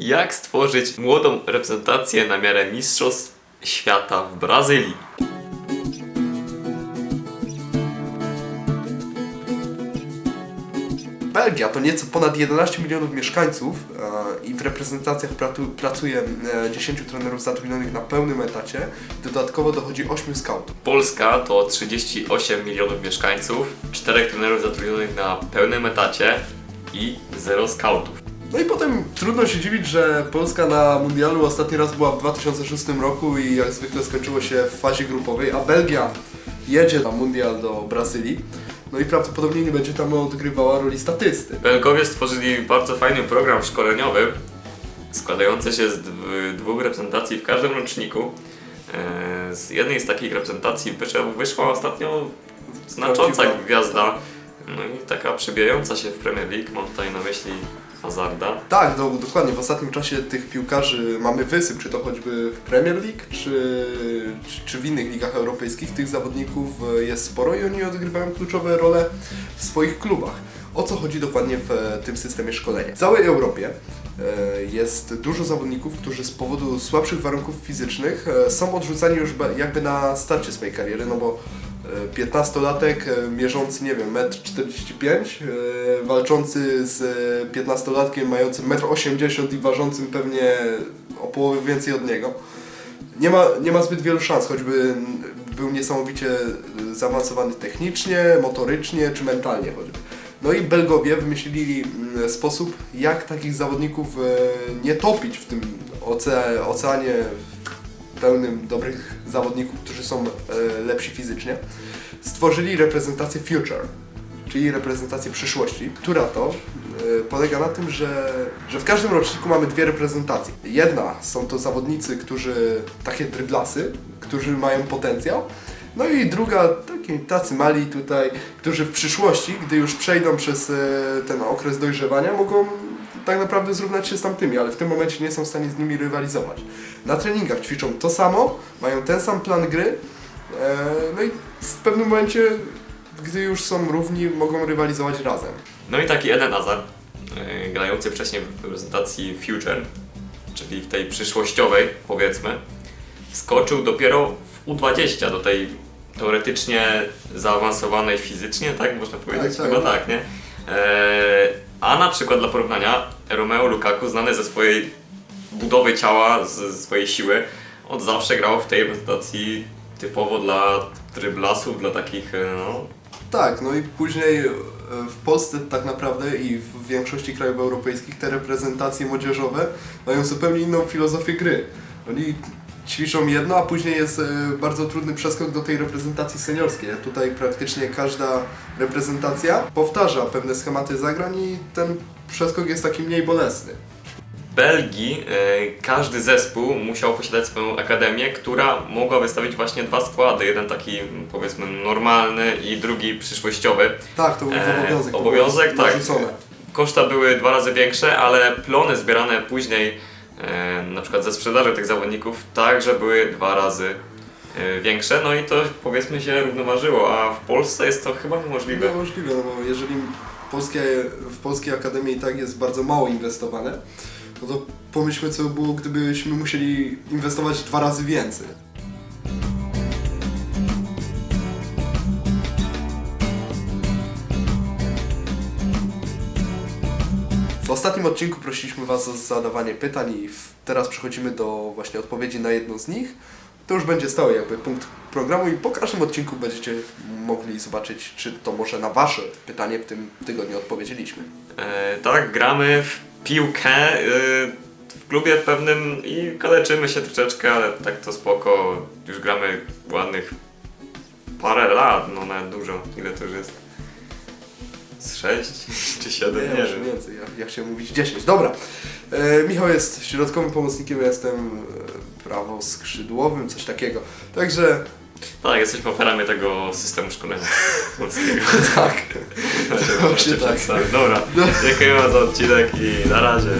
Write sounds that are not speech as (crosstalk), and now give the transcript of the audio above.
Jak stworzyć młodą reprezentację na miarę Mistrzostw Świata w Brazylii? Belgia to nieco ponad 11 milionów mieszkańców e, i w reprezentacjach pracuje e, 10 trenerów zatrudnionych na pełnym etacie. Dodatkowo dochodzi 8 scoutów. Polska to 38 milionów mieszkańców, 4 trenerów zatrudnionych na pełnym etacie i 0 scoutów. No i potem trudno się dziwić, że Polska na mundialu ostatni raz była w 2006 roku i jak zwykle skończyło się w fazie grupowej, a Belgia jedzie na mundial do Brazylii. No i prawdopodobnie nie będzie tam odgrywała roli statysty. Belgowie stworzyli bardzo fajny program szkoleniowy składający się z dw- dwóch reprezentacji w każdym roczniku. E, Z jednej z takich reprezentacji wyszła, wyszła ostatnio znacząca gwiazda, no i taka przebijająca się w Premier League, mam tutaj na myśli Hazarda. Tak, no, dokładnie. W ostatnim czasie tych piłkarzy mamy wysyp, czy to choćby w Premier League, czy, czy, w innych ligach europejskich. Tych zawodników e, jest sporo i oni odgrywają kluczowe role w swoich klubach. O co chodzi dokładnie w e, tym systemie szkolenia? W całej Europie e, jest dużo zawodników, którzy z powodu słabszych warunków fizycznych są odrzucani już jakby na starcie swojej kariery, no bo 15-latek e, mierzący, nie wiem, 1,45 m, e, walczący z e, 15-latkiem mającym 1,80 m i ważącym pewnie o połowę więcej od niego. Nie ma, nie ma zbyt wielu szans, choćby był niesamowicie e, zaawansowany technicznie, motorycznie czy mentalnie choćby. No i Belgowie wymyślili mm, sposób, jak takich zawodników e, nie topić w tym oce, oceanie pełnym dobrych zawodników, którzy są e, lepsi fizycznie. Stworzyli reprezentację Future, czyli reprezentację przyszłości, która to e, polega na tym, że, że w każdym roczniku mamy dwie reprezentacje. Jedna są to zawodnicy, którzy, takie dryblasy, którzy mają potencjał, no i druga, taki, tacy mali tutaj, którzy w przyszłości, gdy już przejdą przez e, ten okres dojrzewania, mogą tak naprawdę zrównać się z tamtymi, ale w tym momencie nie są w stanie z nimi rywalizować. Na treningach ćwiczą to samo, mają ten sam plan gry, e, no i w pewnym momencie, gdy już są równi, mogą rywalizować razem. No i taki Eden Hazard, e, grający wcześniej w reprezentacji Future, czyli w tej przyszłościowej powiedzmy, wskoczył dopiero w U20 do tej teoretycznie zaawansowanej fizycznie, tak można powiedzieć? tak. Chyba tak, nie? E, a na przykład dla porównania Romeo Lukaku, znany ze swojej budowy ciała, ze swojej siły, od zawsze grał w tej reprezentacji typowo dla dryblasów, dla takich e, no, Tak, no i później e, w Polsce tak naprawdę i w większości krajów europejskich te reprezentacje młodzieżowe mają zupełnie inną filozofię gry. Oni ćwiczą jedno, a później jest e, bardzo trudny przeskok do tej reprezentacji seniorskiej. Tutaj praktycznie każda reprezentacja powtarza pewne schematy zagrań i ten przeskok jest taki mniej bolesny. Belgii e, każdy zespół musiał posiadać swoją akademię, która mogła wystawić właśnie dwa składy. Jeden taki powiedzmy normalny i drugi przyszłościowy. Tak, to był E, obowiązek. obowiązek, tak. narzucone. Koszta były dwa razy większe, ale plony zbierane później na przykład ze sprzedaży tych zawodników także były dwa razy e, większe. No i to powiedzmy się równoważyło, a w Polsce jest to chyba niemożliwe. Niemożliwe, no bo jeżeli polskie, w polskiej akademii i tak jest bardzo mało inwestowane, no to pomyślmy co by było, gdybyśmy musieli inwestować dwa razy więcej. W ostatnim odcinku prosiliśmy Was o zadawanie pytań i teraz przechodzimy do właśnie odpowiedzi na jedno z nich. To już będzie stały jakby punkt programu i po każdym odcinku będziecie mogli zobaczyć, czy to może na Wasze pytanie w tym tygodniu odpowiedzieliśmy. E, tak, gramy w piłkę e, w klubie pewnym i kaleczymy się troszeczkę, ale tak to spoko. Już gramy ładnych parę lat, no nawet dużo. Ile to już jest? Z 6 czy 7? Nie, Nie, może wiem. więcej, ja, ja chciałem mówić 10. Dobra, e, Michał jest środkowym pomocnikiem, ja jestem e, prawoskrzydłowym, coś takiego. Także Tak, jesteśmy oferami tego systemu szkolenia (laughs) polskiego. (laughs) tak. (laughs) Właśnie Właśnie tak. Dobra, dziękujemy za odcinek i na razie.